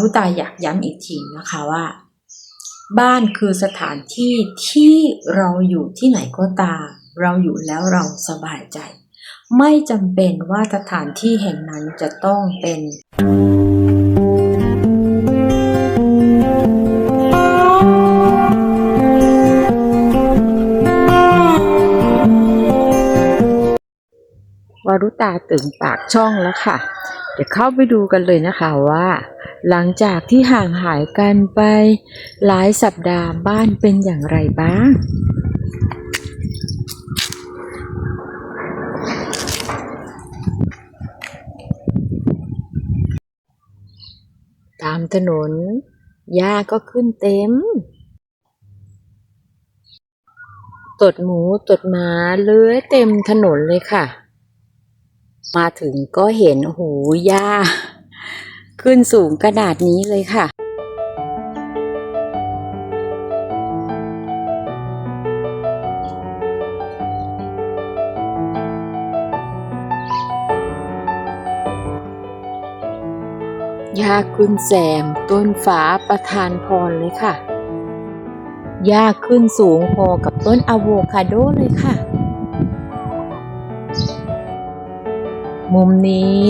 รุตาอยากย้ำอีกทีนะคะว่า บ้านคือสถานที่ที่เราอยู่ที่ไหนก็ตามเราอยู่แล้วเราสบายใจ ไม่จำเป็นว่าสถานที่แห่งนั้นจะต้องเป็นวารุตาตึงปากช่องแล้วค่ะ เดี๋ยวเข้าไปดูกันเลยนะคะว่า หลังจากที่ห่างหายกันไป หลายสัปดาห์บ้านเป็นอย่างไรบ้าง ตามถนนหญ้าก็ขึ้นเต็ม ตดหมูตดหมาเลื้อยเต็มถนนเลยค่ะ มาถึงก็เห็นหูหญ้า ขึ้นสูงขนาดนี้เลยค่ะหญ้าขึ้นแซมต้นฟ้าประทานพรเลยค่ะหญ้าขึ้นสูงพอกับต้นอะโวคาโดเลยค่ะ มุมนี้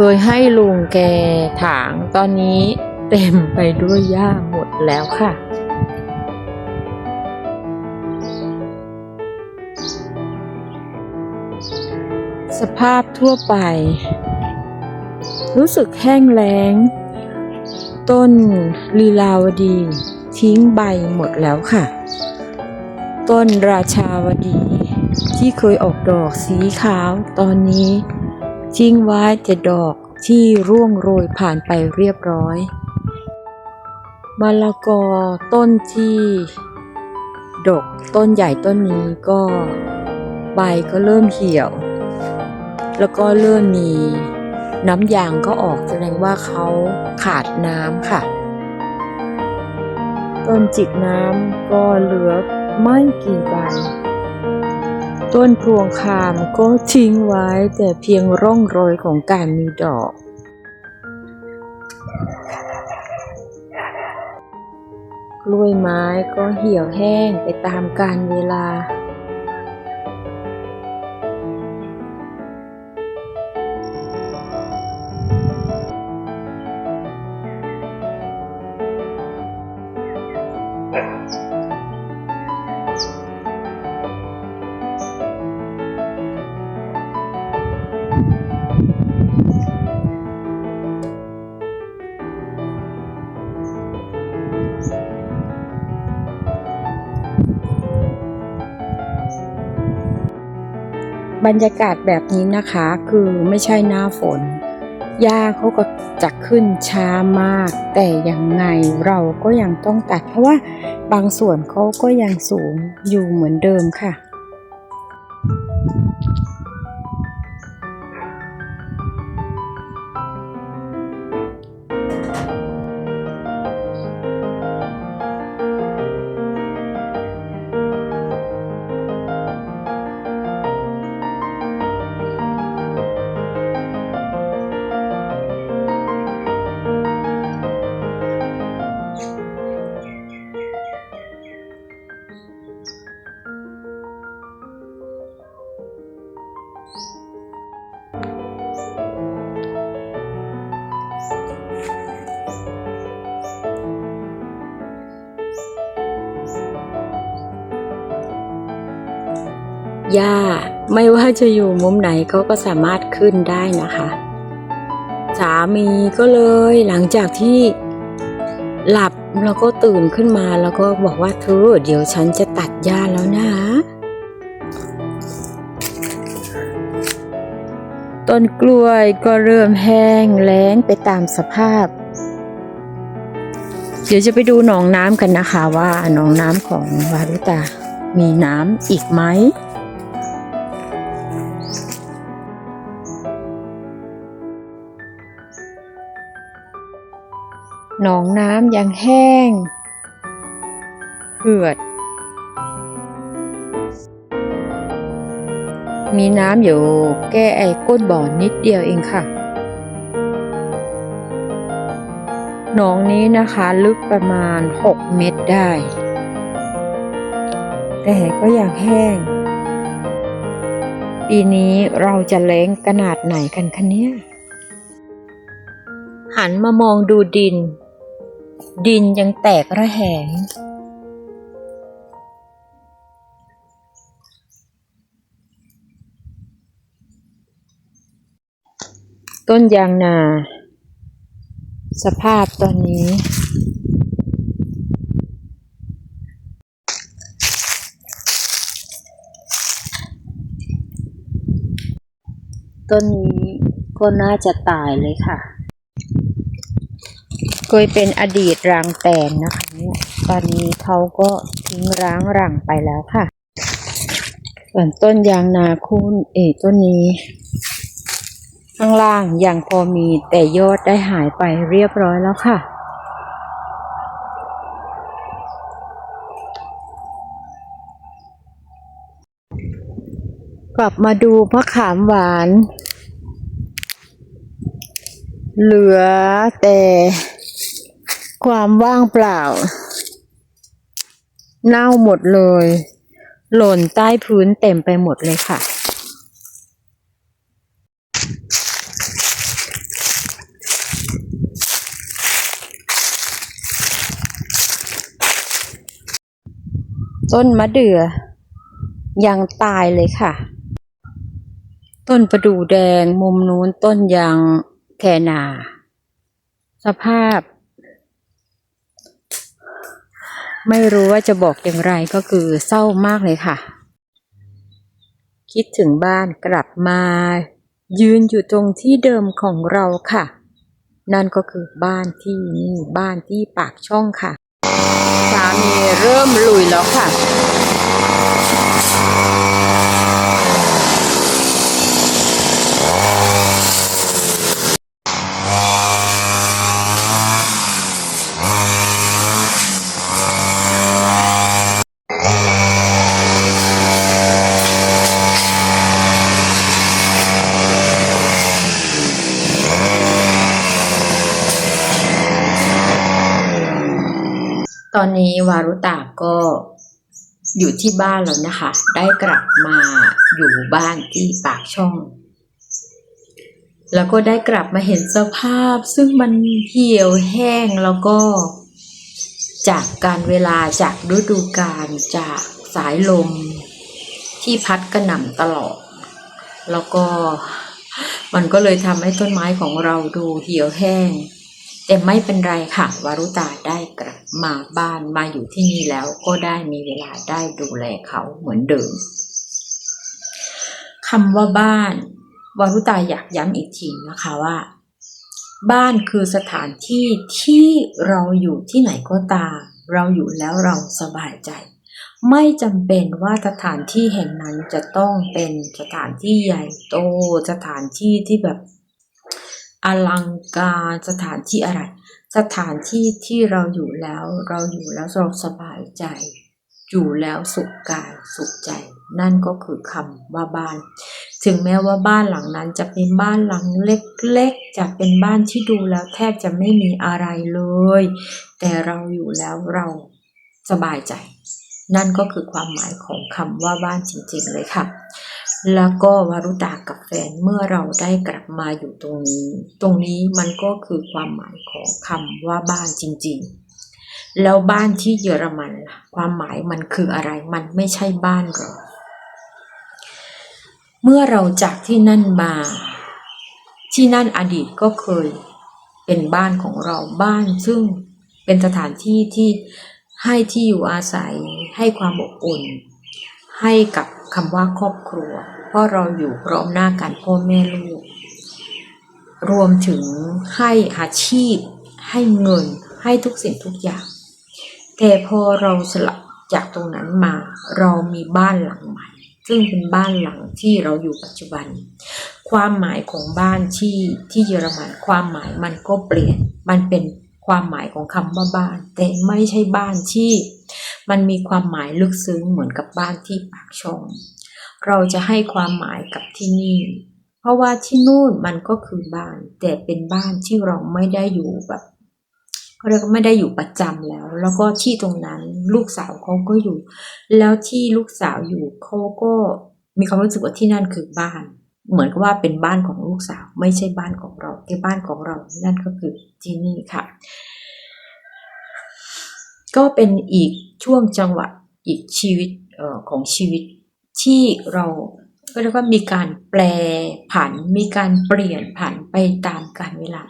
เคยให้ลุงแกถางตอนนี้เต็มไปด้วยหญ้าหมดแล้วค่ะ สภาพทั่วไป รู้สึกแห้งแล้ง ต้นลีลาวดี ทิ้งใบหมดแล้วค่ะ ต้นราชาวดีที่เคยออกดอกสีขาวตอนนี้ ทิ้งไว้แต่ดอกที่ร่วงโรยผ่านไปเรียบร้อยมะละกอต้นที่ดกต้นใหญ่ต้นนี้ก็ใบก็เริ่มเหี่ยว แล้วก็เริ่มมีน้ำยางก็ออกแสดงว่าเขาขาดน้ำค่ะ ต้นจิกน้ำก็เหลือไม่กี่ใบ ต้นพวงคามก็ทิ้งไว้แต่เพียงร่องรอยของการมีดอก กล้วยไม้ก็เหี่ยวแห้งไปตามกาลเวลา บรรยากาศแบบนี้นะคะคือไม่ใช่หน้าฝนหญ้าเขาก็จะขึ้นช้ามาก แต่ยังไงเราก็ยังต้องตัด เพราะว่าบางส่วนเขาก็ยังสูงอยู่เหมือนเดิมค่ะ หญ้าไม่ว่าจะอยู่มุมไหนเขาก็สามารถขึ้นได้นะคะ สามีก็เลยหลังจากที่หลับแล้วก็ตื่นขึ้นมาแล้วก็บอกว่าเธอเดี๋ยวฉันจะตัดหญ้าแล้วนะ ต้นกล้วยก็เริ่มแห้งแล้งไปตามสภาพ เดี๋ยวจะไปดูหนองน้ำกันนะคะว่าหนองน้ำของวารุตามีน้ำอีกไหม หนองน้ำยังแห้ง เหือด มีน้ำอยู่แก้ไอ้ก้นบ่อนิดเดียวเองค่ะ หนองนี้นะคะลึกประมาณ 6 เมตรได้ แต่ก็อยากแห้ง ปีนี้เราจะแล้งขนาดไหนกันคะเนี่ยหันมามองดูดิน ดินยังแตกระแหง ต้นยางนา สภาพตอนนี้ ต้นนี้ก็น่าจะตายเลยค่ะ เคยเป็นอดีตรางแตนนะคะเนี่ยตอนนี้เขาก็ทิ้งร้างรังไปแล้วค่ะ ส่วนต้นยางนาคูนเอต้นนี้ ข้างล่างยังพอมีแต่ยอดได้หายไปเรียบร้อยแล้วค่ะ กลับมาดูมะขามหวาน เหลือแต่ ความว่างเปล่า เน่าหมดเลย หล่นใต้พื้นเต็มไปหมดเลยค่ะ ต้นมะเดื่อ ยังตายเลยค่ะ ต้นประดู่แดงมุมนู้นต้นยางแคนา สภาพ ไม่รู้ว่าจะบอกอย่างไรก็คือเศร้ามากเลยค่ะ คิดถึงบ้านกลับมา ยืนอยู่ตรงที่เดิมของเราค่ะ นั่นก็คือบ้านที่นี่บ้านที่ปากช่องค่ะ สามีเริ่มลุยแล้วค่ะ ตอนนี้วารุตาก็อยู่ที่บ้านแล้วนะคะ ได้กลับมาอยู่บ้านที่ปากช่อง แล้วก็ได้กลับมาเห็นสภาพ ซึ่งมันเหี่ยวแห้งแล้วก็ จากการเวลาจากฤดูกาลจากสายลม ที่พัดกระหน่ำตลอด แล้วก็มันก็เลยทำให้ต้นไม้ของเราดูเหี่ยวแห้ง แต่ไม่เป็นไรค่ะวารุตาได้กลับมาบ้านมาอยู่ที่นี่แล้วก็ได้มีเวลาได้ดูแลเขาเหมือนเดิมคำว่าบ้านวารุตาอยากย้ำอีกทีนะคะว่า บ้านคือสถานที่ที่เราอยู่ที่ไหนก็ตามเราอยู่แล้วเราสบายใจ ไม่จำเป็นว่าสถานที่แห่งนั้นจะต้องเป็นสถานที่ใหญ่โตสถานที่ที่แบบ อลังการสถานที่อะไร สถานที่ที่เราอยู่แล้วเราอยู่แล้วเราสบายใจ อยู่แล้วสุขกายสุขใจ นั่นก็คือคำว่าบ้าน ถึงแม้ว่าบ้านหลังนั้นจะเป็นบ้านหลังเล็กๆจะเป็นบ้านที่ดูแล้วแทบจะไม่มีอะไรเลย แต่เราอยู่แล้วเราสบายใจ นั่นก็คือความหมายของคำว่าบ้านจริงๆเลยค่ะ แล้วก็วารุตากับแฟนเมื่อเราได้กลับมาอยู่ตรงนี้ ตรงนี้มันก็คือความหมายของคำว่าบ้านจริง ๆ แล้วบ้านที่เยอรมันล่ะความหมายมันคืออะไรมันไม่ใช่บ้านหรอเมื่อเราจากที่นั่นมา ที่นั่นอดีตก็เคยเป็นบ้านของเราบ้านซึ่งเป็นสถานที่ที่ให้ที่อยู่อาศัยให้ความอบอุ่น ให้กับคำว่าครอบครัว เพราะเราอยู่พร้อมหน้ากันพ่อแม่ลูก รวมถึงให้อาชีพ ให้เงิน ให้ทุกสิ่งทุกอย่าง แต่พอเราสลับจากตรงนั้นมาเรามีบ้านหลังใหม่ ซึ่งเป็นบ้านหลังที่เราอยู่ปัจจุบัน ความหมายของบ้านที่ที่เยอรมันความหมายมันก็เปลี่ยน มันเป็นความหมายของคำว่าบ้าน แต่ไม่ใช่บ้านที่ มันมีความหมายลึกซึ้งเหมือนกับบ้านที่ปากช่อง เราจะให้ความหมายกับที่นี่ เพราะว่าที่นู่นมันก็คือบ้าน แต่เป็นบ้านที่เราไม่ได้อยู่แบบเขาเรียกไม่ได้อยู่ประจำแล้ว แล้วก็ที่ตรงนั้นลูกสาวเขาก็อยู่ แล้วที่ลูกสาวอยู่เขาก็มีความรู้สึกว่าที่นั่นคือบ้าน เหมือนกับว่าเป็นบ้านของลูกสาว ไม่ใช่บ้านของเราที่บ้านของเรา นั่นก็คือที่นี่ค่ะ ก็เป็นอีกช่วงจังหวะอีกชีวิตออของชีวิตที่เราก็เรียกว่ามีการแปลผัน มีการเปลี่ยนผันไปตามกาลเวลา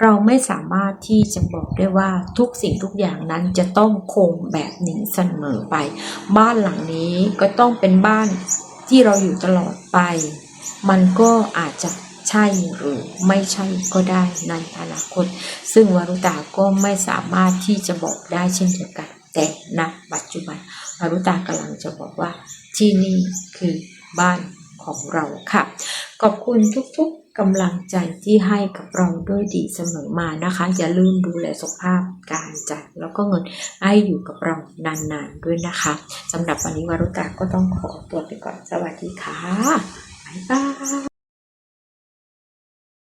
เราไม่สามารถที่จะบอกได้ว่าทุกสิ่งทุกอย่างนั้นจะต้องคงแบบนี้เสมอไป บ้านหลังนี้ก็ต้องเป็นบ้านที่เราอยู่ตลอดไป มันก็อาจจะ ใช่หรือไม่ใช่ก็ได้ในอนาคต ซึ่งวารุตาก็ไม่สามารถที่จะบอกได้เช่นเดียวกัน แต่ณปัจจุบันวารุตากำลังจะบอกว่าที่นี่คือบ้านของเราค่ะ ขอบคุณทุกๆกำลังใจที่ให้กับเราด้วยดีเสมอมานะคะ อย่าลืมดูแลสุขภาพกายใจแล้วก็เงินให้อยู่กับเรานานๆด้วยนะคะสำหรับวันนี้วารุตาก็ต้องขอตัวไปก่อนสวัสดีค่ะบ๊ายบาย